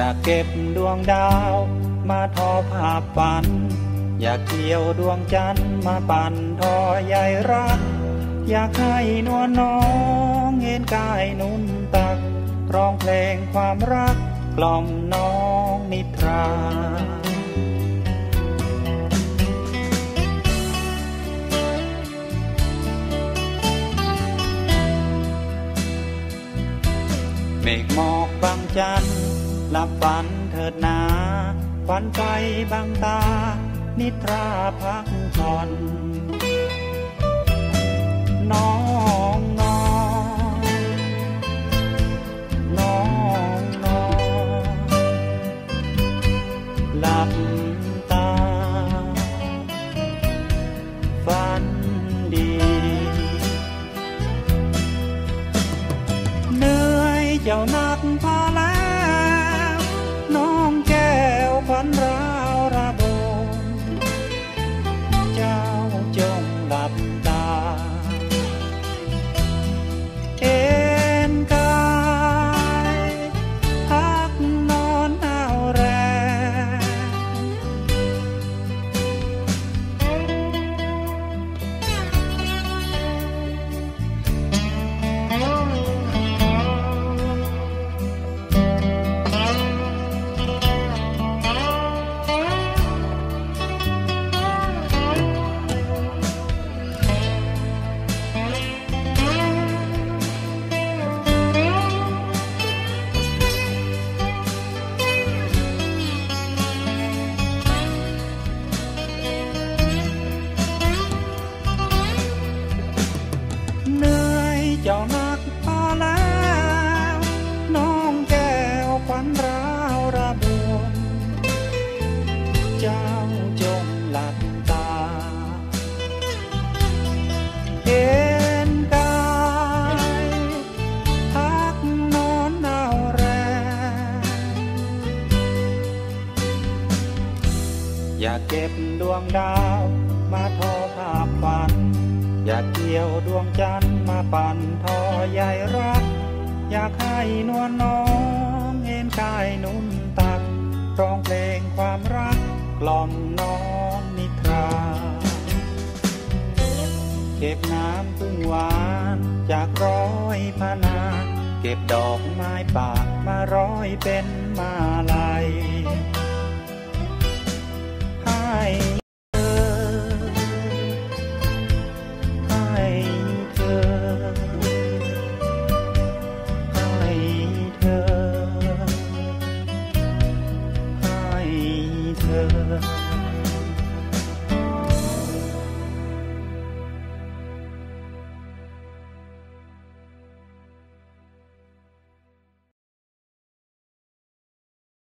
อยากเก็บดวงดาว มาทอภาพฝัน อยากเกี่ยวดวงจันทร์มาปั่นทอใยรัก อยากให้นวลน้องเห็นกายนุ่นตัก ร้องเพลงความรักกล่อมน้องนิทราเมฆหมอกบางจันทร์ หลับฝันเถิดนาฝันไปบางตา นิทราพักผ่อนน้องนอนน้องนอนหลับตา ฝันดี เหนื่อยเจ้านักพาแล้ว อยากเก็บดวงดาว มาทอภาพฝัน อยากเกี่ยวดวงจันทร์มาปั่นทอใยรัก อยากให้นวลน้องเห็นกายนุ่นตักร้องเพลงความรักกล่อมน้องนิทรา เก็บน้ำพึ่งหวานจากร้อยพนา เก็บดอกไม้ป่ามาร้อยเป็นมาลัย